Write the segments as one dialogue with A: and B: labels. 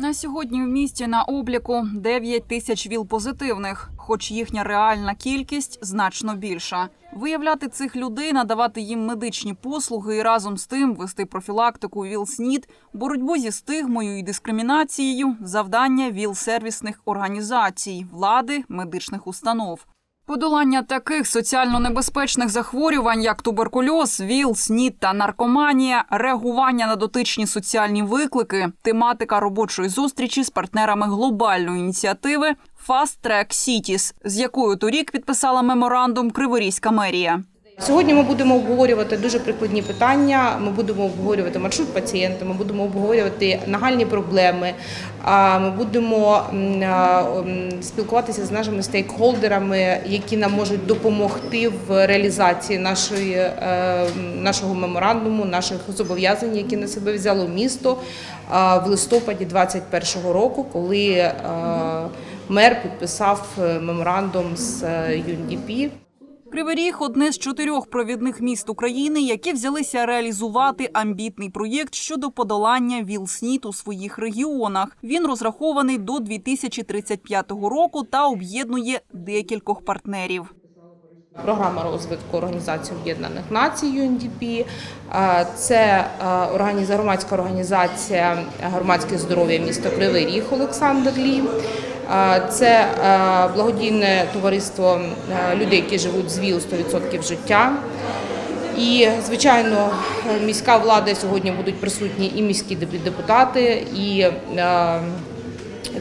A: На сьогодні в місті на обліку 9 тисяч ВІЛ-позитивних, хоч їхня реальна кількість значно більша. Виявляти цих людей, надавати їм медичні послуги і разом з тим вести профілактику ВІЛ-СНІД, боротьбу зі стигмою і дискримінацією – завдання ВІЛ-сервісних організацій, влади, медичних установ. Подолання таких соціально небезпечних захворювань, як туберкульоз, ВІЛ, СНІД та наркоманія, реагування на дотичні соціальні виклики, тематика робочої зустрічі з партнерами глобальної ініціативи Fast Track Cities, з якою торік підписала меморандум Криворізька мерія.
B: Сьогодні ми будемо обговорювати дуже прикладні питання. Ми будемо обговорювати маршрут пацієнта, ми будемо обговорювати нагальні проблеми. Ми будемо спілкуватися з нашими стейкхолдерами, які нам можуть допомогти в реалізації нашої, е, нашого меморандуму, наших зобов'язань, які на себе взяло місто в листопаді 2021 року, коли е, мер підписав е, меморандум з е, UNDP.
A: Кривий одне з чотирьох провідних міст України, які взялися реалізувати амбітний проєкт щодо подолання ВІЛ-СНІД у своїх регіонах. Він розрахований до 2035 року та об'єднує декількох партнерів.
B: Програма розвитку Організації Об'єднаних Націй. Е, Це громадська організація громадське здоров'я міста Кривий Ріг Олександр Лі. Це благодійне товариство людей, які живуть з ВІЛ 100% життя. І, звичайно, міська влада сьогодні будуть присутні і міські депутати, і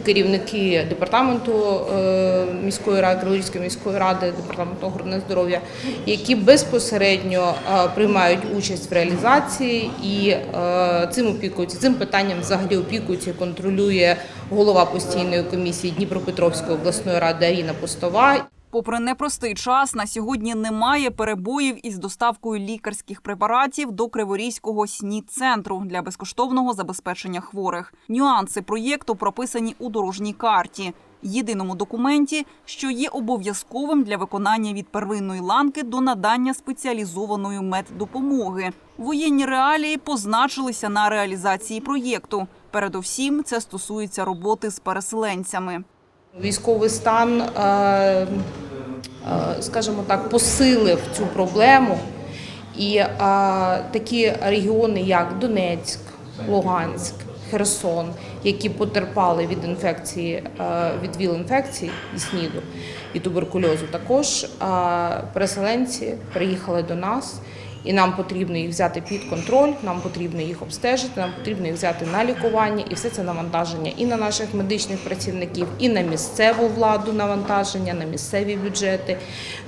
B: керівники департаменту е, міської ради, Криворізької міської ради, департаменту охорони здоров'я, які безпосередньо е, приймають участь в реалізації і е, цим опікуються. Цим питанням взагалі опікується контролює голова постійної комісії Дніпропетровської обласної ради Аріна Постова.
A: Попри непростий час, на сьогодні немає перебоїв із доставкою лікарських препаратів до Криворізького СНІД-центру для безкоштовного забезпечення хворих. Нюанси проєкту прописані у дорожній карті. Єдиному документі, що є обов'язковим для виконання від первинної ланки до надання спеціалізованої меддопомоги. Воєнні реалії позначилися на реалізації проєкту. Передовсім це стосується роботи з переселенцями.
B: Військовий стан, е, скажімо так, посилив цю проблему. І а, такі регіони, як Донецьк, Луганськ, Херсон, які потерпали від інфекції, е, від ВІЛ-інфекції і СНІДу, і туберкульозу, також а, переселенці приїхали до нас І нам потрібно їх взяти під контроль, нам потрібно їх обстежити, нам потрібно їх взяти на лікування, і все це навантаження і на наших медичних працівників, і на місцеву владу навантаження, на місцеві бюджети.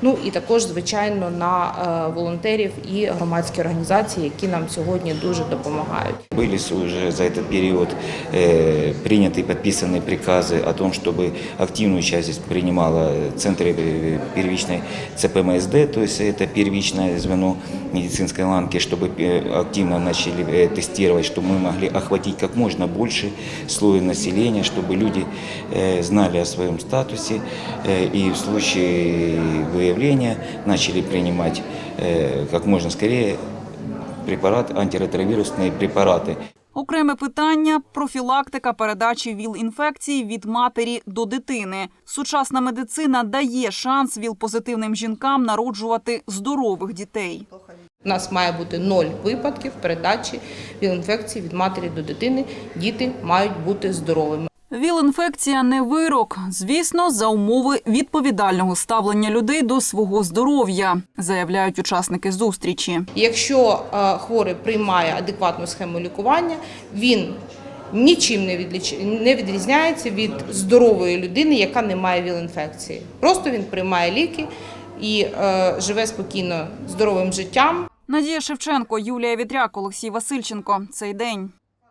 B: Ну і також, звичайно, на е, волонтерів і громадські організації, які нам сьогодні дуже допомагають.
C: Были уже за этот период э, приняты и подписаны приказы о том, чтобы активную часть принимала центры э, первичной ЦПМСД, то есть это первичное звено медицинской ланки, чтобы э, активно начали э, тестировать, чтобы мы могли охватить как можно больше слоев населения, чтобы люди э, знали о своем статусе э, и в случае выявления начали принимать э, как можно скорее препарат, антиретровірусні препарати.
A: Окреме питання профілактика передачі ВІЛ-інфекції від матері до дитини. Сучасна медицина дає шанс ВІЛ-позитивним жінкам народжувати здорових дітей.
B: У нас має бути ноль випадків передачі ВІЛ-інфекції від матері до дитини. Діти мають бути здоровими.
A: ВІЛ-інфекція не вирок, звісно, за умови відповідального ставлення людей до свого здоров'я, заявляють учасники зустрічі.
B: Якщо е, хворий приймає адекватну схему лікування, він нічим не, відрізняється від здорової людини, яка не має ВІЛ-інфекції. Просто він приймає ліки і е, живе спокійно здоровим життям.
A: Надія Шевченко, Юлія Вітряк, Олексій Васильченко. Цей день.